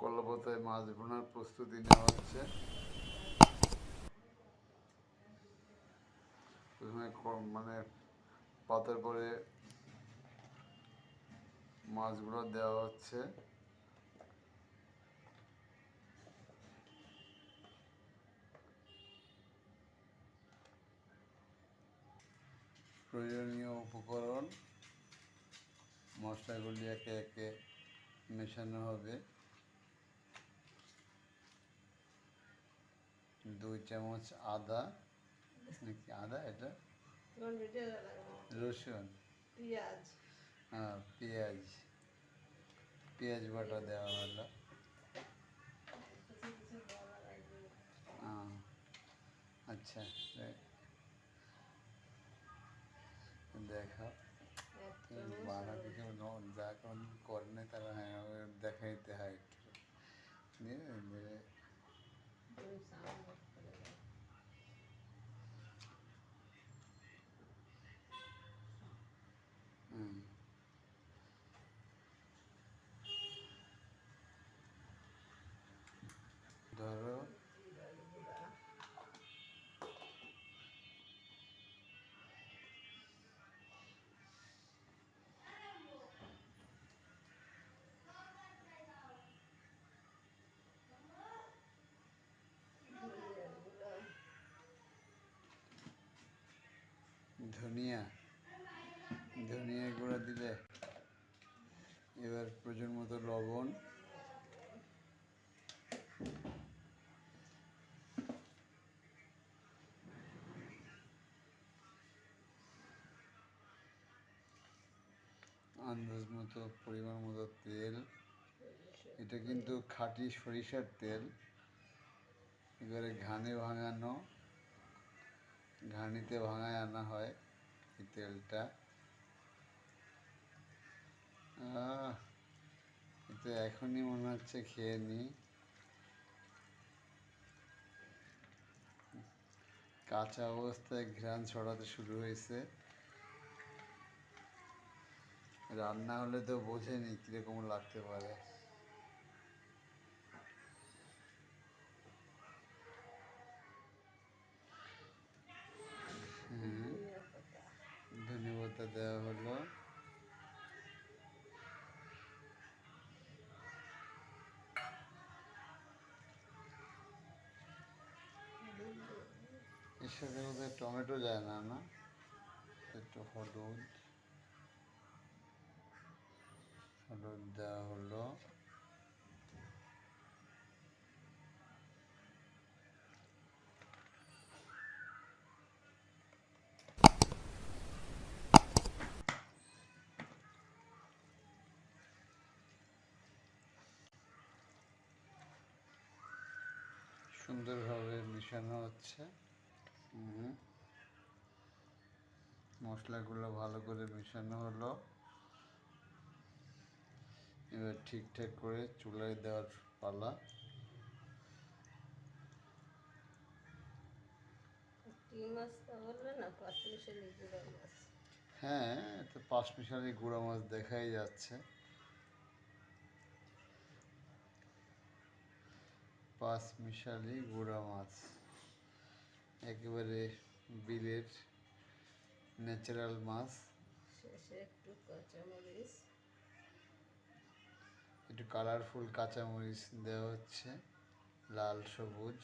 কলাপাতায় মাছ ভোনার প্রস্তুতি নেওয়া হচ্ছে। প্রথমে মানে পাতার পরে মাছগুলো দেওয়া হচ্ছে। প্রয়োজনীয় উপকরণ, মশলাগুলি একে একে মেশানো হবে। দুই চামচ আদা নাকি আদা এটা রসুন পেঁয়াজ হ্যাঁ পেঁয়াজ পেঁয়াজ বাটা দেওয়া হলো হ্যাঁ, আচ্ছা রে- দেখো বাংলা কিছু ন- যা কোন করে তারা হ্যাঁ ওই দেখাইতে হয় একটু দিয়ে ধনিয়া ধনিয়া গুঁড়া দিলে এবার প্রয়োজন মতো লবণ। আন্দাজ মতো পরিমাণ মতো তেল। এটা কিন্তু খাঁটি সরিষার তেল। এবারে ঘানে ভাঙানো, ঘানিতে ভাঙায় আনা হয়। তেলটা। এটা এখনই মনে হচ্ছে খেয়ে নিই কাঁচা অবস্থায় ঘ্রাণ ছড়াতে শুরু হয়েছে। রান্না হলে তো বোঝেনি কীরকম লাগতে পারে। ধন্যবাদ দেওয়া হলো। টমেটো যায় না না একটু হলুদ। হলুদ দেওয়া হলো। সুন্দরভাবে মিশানো হচ্ছে। মশলাগুলো ভালো করে মেশানো হলো। এবার ঠিকঠাক করে চুলায় দেওয়ার পালা। হ্যাঁ তো পাঁচ মিশালি গুঁড়া মাছ দেখাই যাচ্ছে। পাঁচ মিশালি গুঁড়া মাছ। একেবারে বিলের ন্যাচারাল মাছ। শেষে একটু কাঁচামরিচ। একটু কালারফুল কাঁচামরিচ দেওয়া হচ্ছে লাল সবুজ।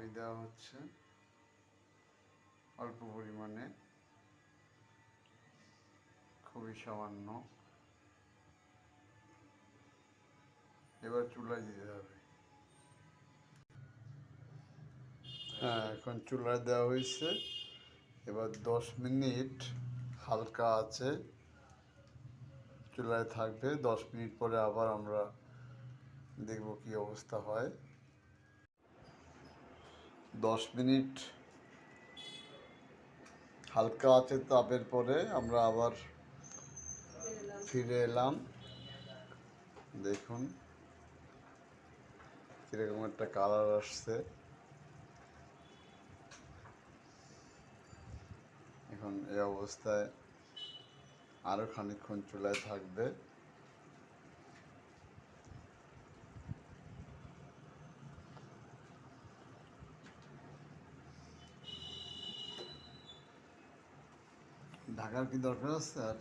পানি দেওয়া হচ্ছে। অল্প পরিমাণে। খুবই সামান্য। এবার চুলায় দিতে হবে। হ্যাঁ এখন চুলায় দেওয়া হয়েছে। এবার দশ মিনিট হালকা আছে। চুলায় থাকবে। দশ মিনিট পরে আবার আমরা দেখব কি অবস্থা হয়। দশ মিনিট হালকা আছে তাপের পরে আমরা আবার ফিরে এলাম। দেখুন কীরকম একটা কালার আসছে। এখন এই অবস্থায় আরও খানিকক্ষণ চুলায় থাকবে। ঢাকার কি দরকার আছে আর?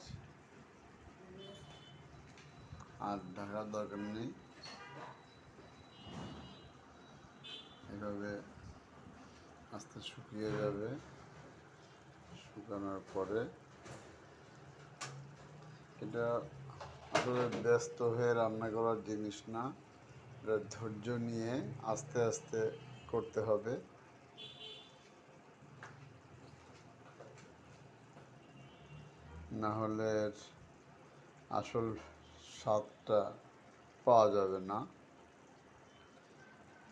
আর ঢাকার দরকার নেই। এভাবে আস্তে শুকিয়ে যাবে। শুকানোর পরে। এটা আসলে ব্যস্ত হয়ে রান্না করার জিনিস না। এটা ধৈর্য নিয়ে আস্তে আস্তে করতে হবে। না হলে আসল স্বাদটা পাওয়া যাবে না।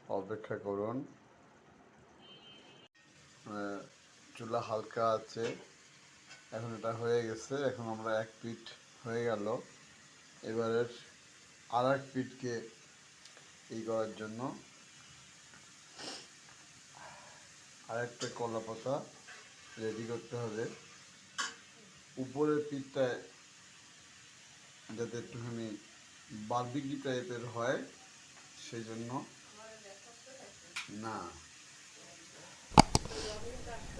অপেক্ষা করুন। আহ, চুলা হালকা আছে। এখন এটা হয়ে গেছে। এখন আমরা এক পিঠ হয়ে গেল। এবারের আর এক পিঠকে ই করার জন্য আরেকটা কলা পাতা রেডি করতে হবে। উপরের পিঠটায় যাতে একটুখানি বারবিকি টাইপের হয় সেই জন্য না।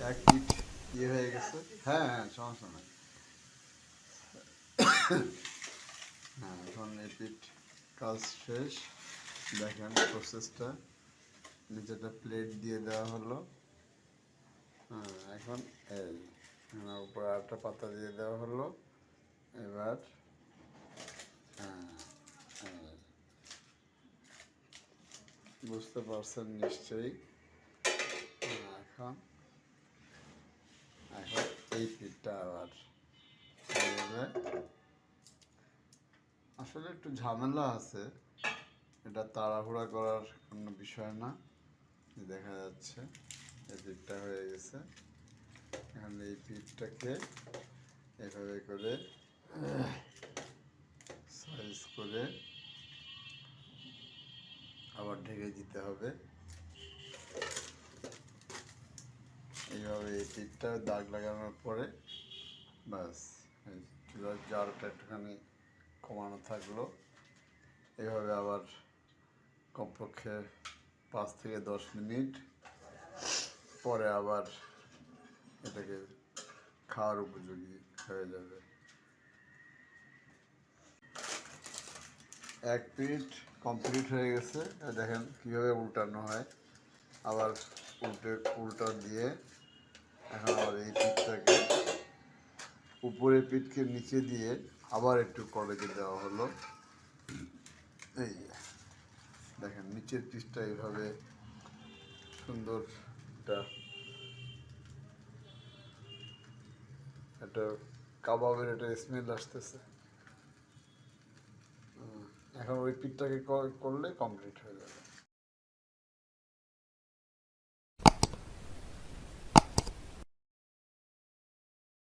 এক পিঠ ইয়ে হয়ে গেছে। হ্যাঁ হ্যাঁ সমস্যা নাই। হ্যাঁ এখন এই পিঠ কাজ শেষ। দেখেন প্রসেসটা নিচেটা প্লেট দিয়ে দেওয়া হলো। হ্যাঁ এখন এই উপরে আরেকটা পাতা দিয়ে দেওয়া হলো। এবার হ্যাঁ বুঝতে পারছেন নিশ্চয়ই। হ্যাঁ, এখন এখন এই পিঠটা আবার আসলে একটু ঝামেলা আছে। এটা তাড়াহুড়া করার কোনো বিষয় না। দেখা যাচ্ছে এই পিঠটা হয়ে গেছে। এখন এই পিঠটাকে এভাবে করে সাইজ করে আবার ঢেকে দিতে হবে। এইভাবে এই পিঠটা দাগ লাগানোর পরে ব্যাস চুলার জালটা একটুখানি কমানো থাকল। এভাবে আবার কমপক্ষে পাঁচ থেকে দশ মিনিট পরে আবার এটাকে খাওয়ার উপযোগী হয়ে যাবে। এক পিঠ কমপ্লিট হয়ে গেছে। দেখেন কীভাবে উল্টানো হয়। আবার উল্টে, উল্টা দিয়ে এখন আবার এই পিঠটাকে উপরের পিঠকে নিচে দিয়ে আবার একটু কলেজে দেওয়া হলো। এই দেখেন নিচের পিঠটা এইভাবে সুন্দর একটা একটা কাবাবের একটা স্মেল আসতেছে। এখন ওই পিঠটাকে করলে কমপ্লিট হয়ে যাবে।